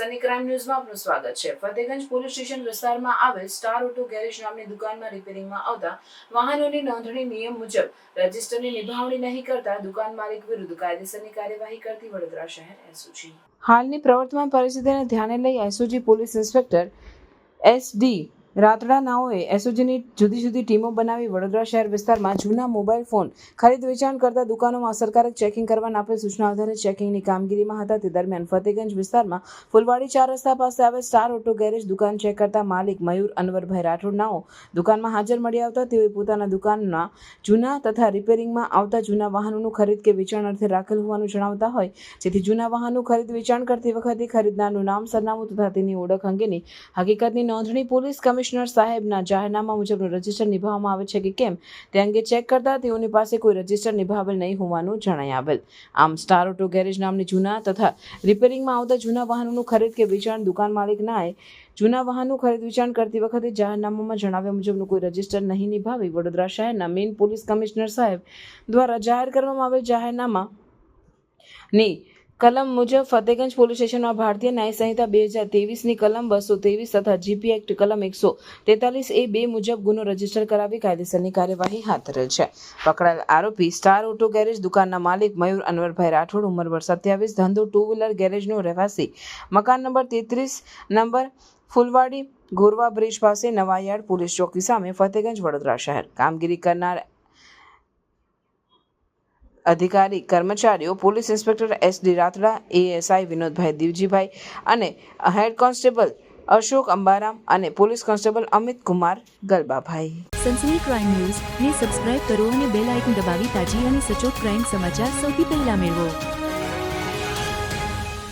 Sunny crime ન્યૂઝમાં આપનું સ્વાગત છે. ફતેગંજ પોલીસ સ્ટેશન વિસ્તારમાં આવેલ સ્ટાર ઓટો ગેરેજ નામની દુકાનમાં રિપેરિંગમાં આવતા વાહનોની નોંધણી નિયમ મુજબ રજિસ્ટરની નિભાવણી નહીં કરતા દુકાન માલિક વિરુદ્ધ કાયદેસરની કાર્યવાહી કરતી વડોદરા શહેર એસઓજી. હાલની પ્રવર્તમાન પરિસ્થિતિને ધ્યાને લઈ SOG police inspector S D Ratada નાઓએ એસઓજીની જુદી જુદી ટીમો બનાવી વડોદરા શહેર વિસ્તારમાં જૂના મોબાઈલ ફોન ખરીદ વેચાણ કરતા દુકાનોમાં અસરકારક ચેકિંગ કરવાના આપેલ સૂચના આધારે ચેકિંગની કામગીરીમાં હતા. તે દરમિયાન ફતેગંજ વિસ્તારમાં ફુલવાડી ચાર રસ્તા પાસે આવેલ સ્ટાર ઓટો ગેરેજ દુકાન ચેક કરતા માલિક મયુર અનવરભાઈ રાઠોડ નાઓ દુકાનમાં હાજર મળી આવતા. તેઓએ પોતાના દુકાનના જૂના તથા રિપેરિંગમાં આવતા જૂના વાહનોનું ખરીદ કે વેચાણ અર્થે રાખેલ હોવાનું જણાવતા હોય. જેથી જૂના વાહનો ખરીદ વેચાણ કરતી વખતે ખરીદનારનું નામ, સરનામું તથા તેની ઓળખ અંગેની હકીકતની નોંધણી પોલીસ કમિશનર સાહેબના જાહેરનામા મુજબનું રજિસ્ટર નિભાવવામાં આવે છે કે કેમ? તે અંગે ચેક કરતા તેઓની પાસે કોઈ રજિસ્ટર નિભાવેલ નહીં હોવાનું જણાઈ આવેલ. આમ સ્ટાર ઓટો ગેરેજ નામની જૂના તથા રિપેરિંગમાં આવતા જૂના વાહનોનું ખરીદ કે વેચાણ દુકાન માલિકનાએ જૂના વાહનો ખરીદ વેચાણ કરતી વખતે જાહેરનામામાં જણાવ્યા મુજબનું કોઈ રજિસ્ટર નહીં નિભાવી વડોદરા શહેરના મેઇન પોલીસ કમિશનર સાહેબ દ્વારા જાહેર કરવામાં આવેલ જાહેરનામા ની કલમ મુજબ ફતેગંજ પોલીસ સ્ટેશનમાં ભારતીય ન્યાય સંહિતા બે હજાર તેવીસની કલમ બસો ત્રેવીસ તથા જીપી એક્ટ કલમ એકસો તેતાલીસ એ બે મુજબ ગુનો રજિસ્ટર કરાવી કાયદેસરની કાર્યવાહી હાથ ધરેલ છે. પકડાયેલ આરોપી સ્ટાર ઓટો ગેરેજ દુકાનના માલિક મયુર અનવરભાઈ રાઠોડ, ઉંમર વર્ષ સત્યાવીસ, ધંધો ટુ વ્હીલર ગેરેજનો રહેવાસી, મકાન નંબર તેત્રીસ, નંબર ફુલવાડી, ગોરવા બ્રિજ પાસે નવાયાર્ડ પોલીસ ચોકી સામે ફતેગંજ વડોદરા શહેર. કામગીરી કરનાર અધિકારી, કર્મચારીઓ, police inspector S D Ratada ASI Vinodbhai દિવજીભાઈ અને હેડ કોન્સ્ટેબલ અશોક અંબારામ અને police constable Amit Kumar ગલબાભાઈ. સનસની crime news, ને સબસ્ક્રાઇબ કરો અને બેલ આઇકન દબાવી તાજી અને સચોટ ક્રાઇમ સમાચાર સૌથી પહેલા મેળવો.